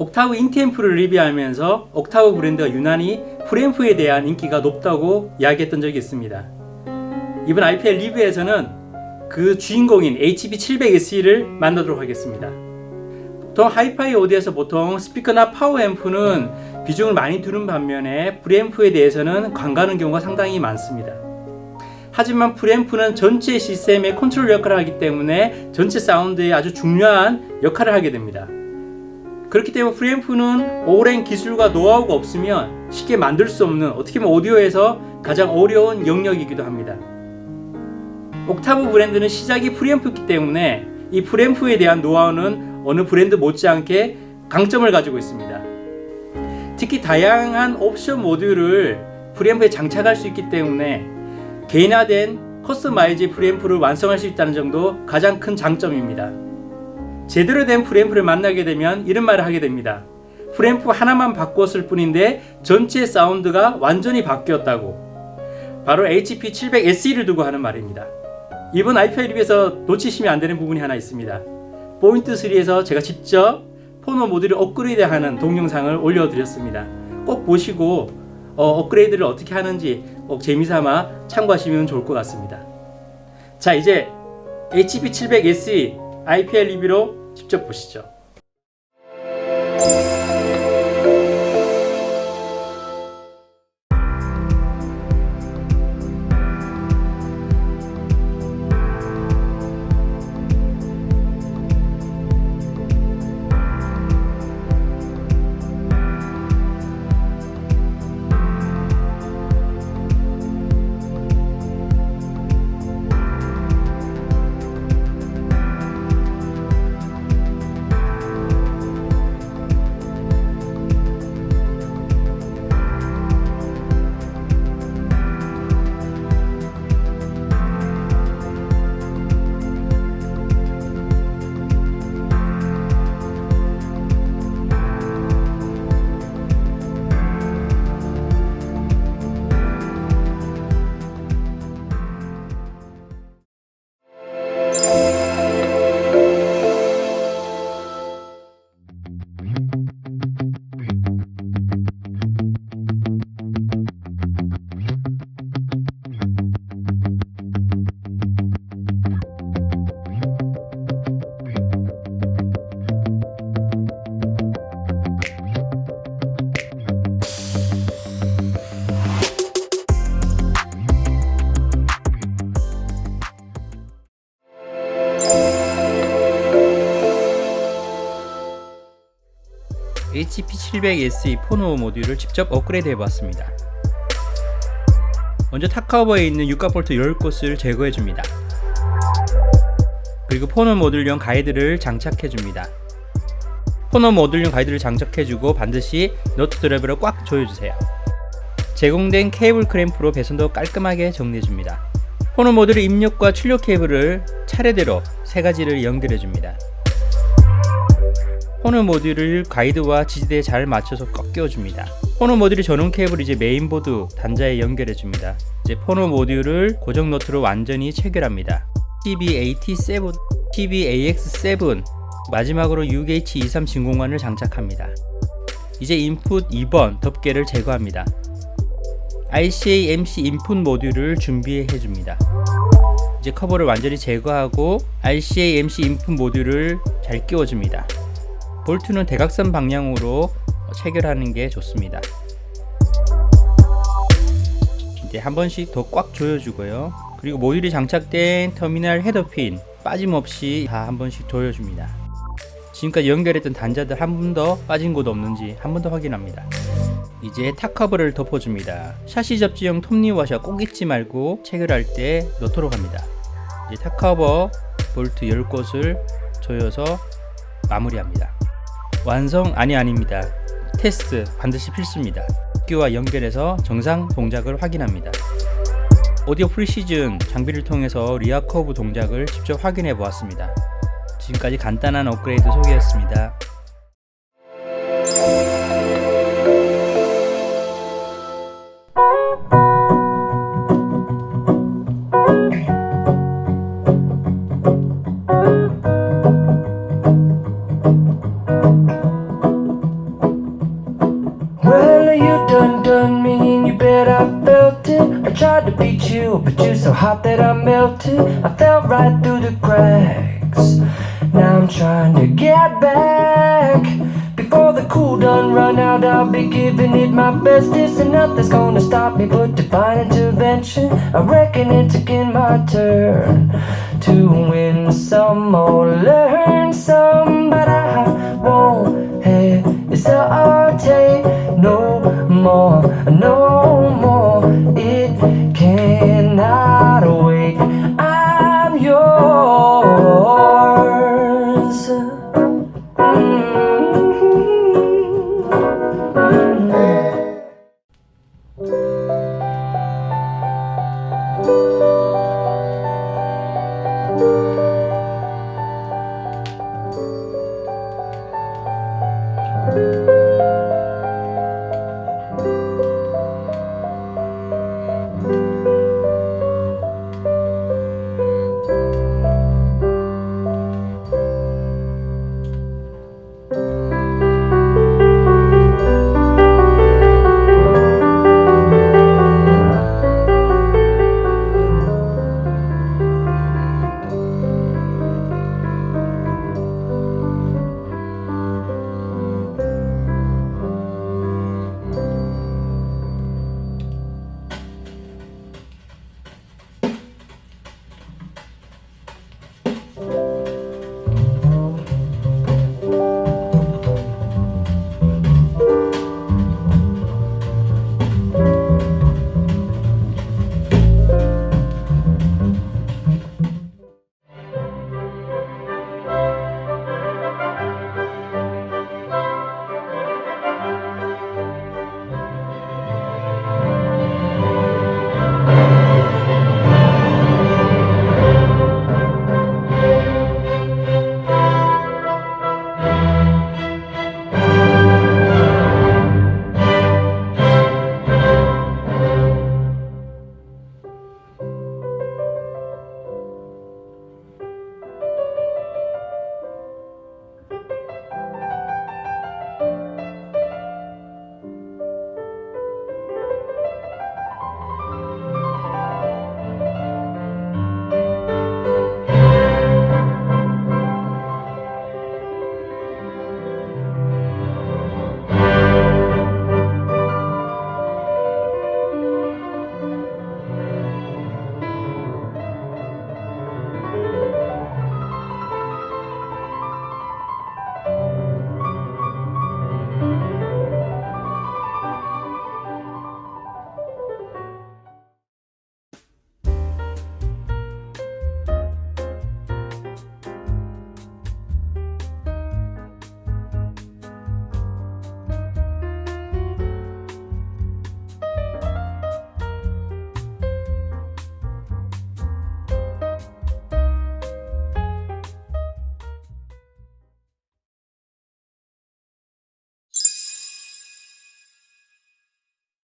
옥타브 인티앰프를 리뷰하면서 옥타브 브랜드가 유난히 프리앰프에 대한 인기가 높다고 이야기했던 적이 있습니다. 이번 IPL 리뷰에서는 그 주인공인 HB700SE를 만나도록 하겠습니다. 보통 하이파이 오디에서 보통 스피커나 파워 앰프는 비중을 많이 두는 반면에 프리앰프에 대해서는 관가하는 경우가 상당히 많습니다. 하지만 프리앰프는 전체 시스템의 컨트롤 역할을 하기 때문에 전체 사운드에 아주 중요한 역할을 하게 됩니다. 그렇기 때문에 프리앰프는 오랜 기술과 노하우가 없으면 쉽게 만들 수 없는 어떻게 보면 오디오에서 가장 어려운 영역이기도 합니다. 옥타브 브랜드는 시작이 프리앰프이기 때문에 이 프리앰프에 대한 노하우는 어느 브랜드 못지않게 강점을 가지고 있습니다. 특히 다양한 옵션 모듈을 프리앰프에 장착할 수 있기 때문에 개인화된 커스터마이즈 프리앰프를 완성할 수 있다는 점도 가장 큰 장점입니다. 제대로 된 프리앰프를 만나게 되면 이런 말을 하게 됩니다. 프리앰프 하나만 바꿨을 뿐인데 전체 사운드가 완전히 바뀌었다고. 바로 HP700SE를 두고 하는 말입니다. 이번 IPL 리뷰에서 놓치시면 안 되는 부분이 하나 있습니다. 포인트 3에서 제가 직접 포노 모듈을 업그레이드하는 동영상을 올려드렸습니다. 꼭 보시고 어, 업그레이드를 어떻게 하는지 꼭 재미삼아 참고하시면 좋을 것 같습니다. 자 이제 HP700SE IPL 리뷰로 직접 보시죠. HP700SE 포노 모듈을 직접 업그레이드 해보았습니다. 먼저 탑커버에 있는 육각 볼트 10곳을 제거해줍니다. 그리고 포노 모듈용 가이드를 장착해줍니다. 포노 모듈용 가이드를 장착해주고 반드시 노트 드랩으로 꽉 조여주세요. 제공된 케이블 크램프로 배선도 깔끔하게 정리해줍니다. 포노 모듈의 입력과 출력 케이블을 차례대로 세 가지를 연결해줍니다. 호너 모듈을 가이드와 지지대에 잘 맞춰서 꺾여줍니다. 포노 모듈이 전원 케이블을 이제 메인보드 단자에 연결해줍니다. 이제 포노 모듈을 고정 노트로 완전히 체결합니다. TB-AT7, TB-AX7, 마지막으로 UH23 진공관을 장착합니다. 이제 인풋 2번 덮개를 제거합니다. RCA MC 인풋 모듈을 준비해 줍니다. 이제 커버를 완전히 제거하고 RCA MC 인풋 모듈을 잘 끼워줍니다. 볼트는 대각선 방향으로 체결하는 게 좋습니다. 이제 한 번씩 더 꽉 조여주고요. 그리고 모듈이 장착된 터미널 헤더핀 빠짐없이 다 한 번씩 조여줍니다. 지금까지 연결했던 단자들 한 번 더 빠진 곳 없는지 한 번 더 확인합니다. 이제 탑 커버를 덮어줍니다. 샤시 접지용 톱니 와셔 꼭 잊지 말고 체결할 때 넣도록 합니다. 이제 탑 커버 볼트 10곳을 조여서 마무리합니다. 완성 아니 아닙니다. 테스트 반드시 필수입니다. 기와 연결해서 정상 동작을 확인합니다. 오디오 프리시즌 장비를 통해서 리아 커브 동작을 직접 확인해 보았습니다. 지금까지 간단한 업그레이드 소개였습니다. You, but you're so hot that I melted. I fell right through the cracks. Now I'm trying to get back. Before the cool done run out, I'll be giving it my bestest, and nothing's gonna stop me but divine intervention. I reckon it's again my turn to win some or learn some, but I won't hesitate no more, no more.